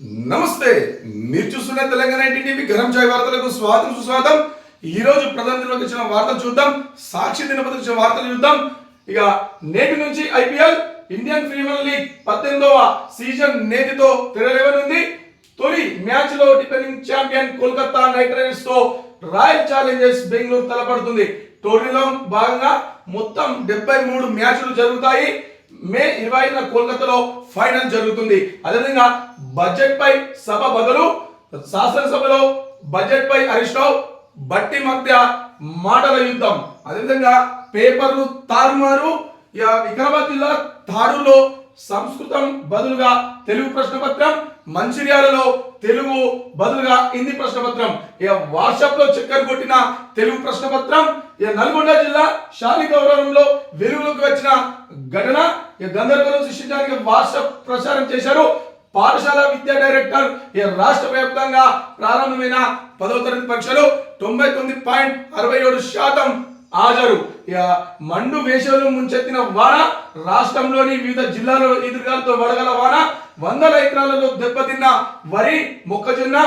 నమస్తే మీరు చూస్తున్న తెలంగాణ టీవీ గరం చాయ్ వార్తలకు స్వాగతం సుస్వాగతం. ఈ రోజు ప్రధానంలోకి వచ్చిన వార్తలు చూద్దాం సాక్షి దినపత్రిక వచ్చిన వార్తలు చూద్దాం. ఇక నేటి నుంచి ఐపీఎల్ ఇండియన్ ప్రీమియర్ లీగ్ పద్దెనిమిదవ సీజన్ నేటితో తెరలేవనుంది. తొలి మ్యాచ్లో డిఫెండింగ్ ఛాంపియన్ కోల్కతా నైట్ రైడర్స్తో రాయల్ ఛాలెంజర్స్ బెంగళూరు తలపడుతుంది. టోర్నీలో భాగంగా మొత్తం డెబ్బై మూడు మ్యాచ్లు జరుగుతాయి. మే ఇరవై ఐదున కోల్కతాలో ఫైనల్ జరుగుతుంది. అదేవిధంగా బడ్జెట్ పై సభ బదులు శాసనసభలో బడ్జెట్ పై హరీష్ రావు బట్టి మధ్య మాటల యుద్ధం. అదేవిధంగా పేపర్లు తారుమారు ఇక వికారాబాద్ జిల్లా తారులో సంస్కృతం బదులుగా తెలుగు ప్రశ్నపత్రం మంచిర్యాలలో తెలుగు బదులుగా హిందీ ప్రశ్నపత్రం. ఇక వాట్సాప్లో చక్కర్ కొట్టిన తెలుగు ప్రశ్నపత్రం ఇక నల్గొండ జిల్లా శాలి గౌరవంలో వెలుగులోకి వచ్చిన ఘటన ఇక గందరగోళం సృష్టించడానికి వాట్సాప్ ప్రచారం చేశారు. పాఠశాల విద్యా డైరెక్టర్ ఈ రాష్ట్ర వ్యాప్తంగా ప్రారంభమైన పదవ తరగతి పరీక్షలు తొంభై తొమ్మిది పాయింట్ అరవై ఏడు శాతం హాజరు ఇక మండు వేసవిలో ముంచెత్తిన వాన రాష్ట్రంలోని వివిధ జిల్లాలో ఎదురుగాలతో వడగల వాన వందల ఎకరాలలో దెబ్బతిన్న వరి మొక్కజొన్న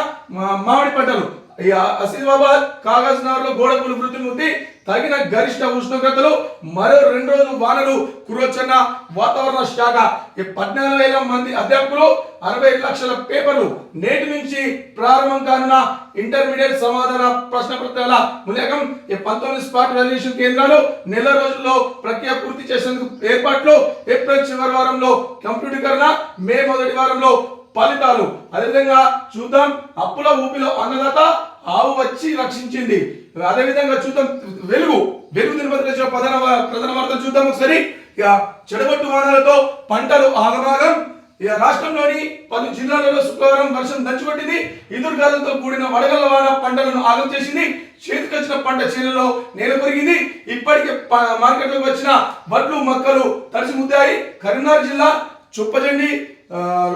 మామిడి పంటలు. ఇక ఆసిఫాబాద్ కాగజ్ నగర్లో గోడకులు మృతి తగిన గరిష్ట ఉష్ణోగ్రతలు మరో రెండు రోజులు వానలు కురొచ్చన్న వాతావరణ శాఖ. ఈ పద్నాలుగు వేల మంది అధ్యాపకులు అరవై లక్షల పేపర్లు నేటి నుంచి ప్రారంభం కానున్న ఇంటర్మీడియట్ సమాధాన ప్రశ్న పత్రాల మూల్యాంకం ఈ పంతొమ్మిది స్పాట్ వాల్యుయేషన్ కేంద్రాలు నెల రోజుల్లో ప్రక్రియ పూర్తి చేసేందుకు ఏర్పాట్లు. ఏప్రిల్ చివరి వారంలో కంప్యూటరీకరణ మే మొదటి వారంలో ఫలితాలు. అదేవిధంగా చూద్దాం అప్పుల ఊపిలో అన్నదాత ఆవు వచ్చి రక్షించింది. అదేవిధంగా చూద్దాం వెలుగు వెలుగు నిర్మతి ప్రధాన ప్రధాన వార్తలు చూద్దాం ఒకసారి. ఇక చెడగొట్టు వాహనాలతో పంటలు ఆగమాగం. ఇక రాష్ట్రంలోని పలు జిల్లాలలో శుక్రవారం వర్షం దంచుకొట్టింది. ఎదురుగాలతో కూడిన వడగల వాన పంటలను ఆగం చేసింది. చేతికొచ్చిన పంట చేనులో నేల కొరిగింది. ఇప్పటికే ప- మార్కెట్లోకి వచ్చిన వడ్లు మొక్కలు తడిసి ముద్దాయి కరీంనగర్ జిల్లా చుప్పచండి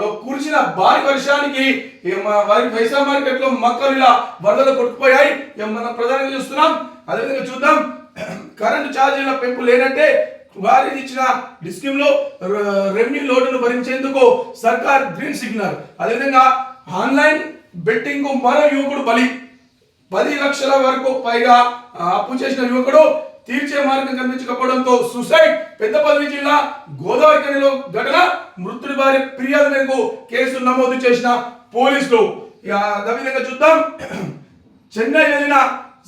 లో కురిసిన భారీ వర్షానికి వారి పైసా మార్కెట్లో మక్కలు మొక్కలు ఇలా వరదలు కొట్టుకుపోయాయి. మనం ప్రధానంగా చూస్తున్నాం అదేవిధంగా చూద్దాం కరెంటు ఛార్జీల పెంపు లేనంటే వారి ఇచ్చిన డిస్కీమ్లో ర- రెవెన్యూ లోటును భరించేందుకు సర్కార్ గ్రీన్ సిగ్నల్. అదేవిధంగా ఆన్లైన్ బెట్టింగ్ మరో యువకుడు బలి. పది లక్షల వరకు పైగా అప్పు చేసిన యువకుడు తీర్చే మార్గం కనిపించకపోవడంతో సూసైడ్ పెద్దపల్లి జిల్లా గోదావరి ఖనిలో ఘటన. మృతుడి భార్య ఫిర్యాదు మేరకు కేసు నమోదు చేసిన పోలీసులు. ఇక అదేవిధంగా చూద్దాం. చెన్నై వెళ్ళిన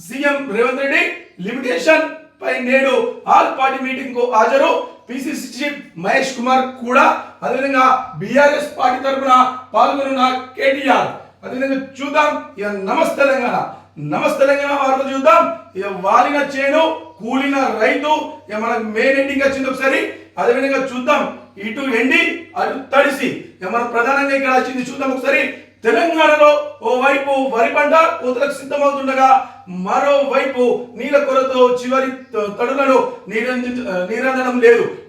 సీఎం రేవంత్ రెడ్డి లిమిటేషన్ పై నేడు ఆల్ పార్టీ మీటింగ్కు హాజరు పిసిసి చీఫ్ మహేష్ కుమార్ కూడా అదేవిధంగా బీఆర్ఎస్ పార్టీ తరఫున పాల్గొనున్న కేటీఆర్. అదేవిధంగా చూద్దాం. ఇక నమస్తే తెలంగాణ. నమస్తే తెలంగాణ వార్త చూద్దాం. ఇక వాలిన చేను కూలిన రైతు ఇక మనకు మెయిన్ ఎండింగ్ వచ్చింది ఒకసారి. అదేవిధంగా చూద్దాం. ఇటు ఎండి అటు తడిసి. ఇక మనం ప్రధానంగా ఇక్కడ వచ్చింది చూద్దాం ఒకసారి. తెలంగాణలో ఓవైపు వరి పంట కోతలకు సిద్ధమవుతుండగా మరోవైపు నీళ్ళ కొరతో చివరి తడులను నీరంజ నీరందడం లేదు.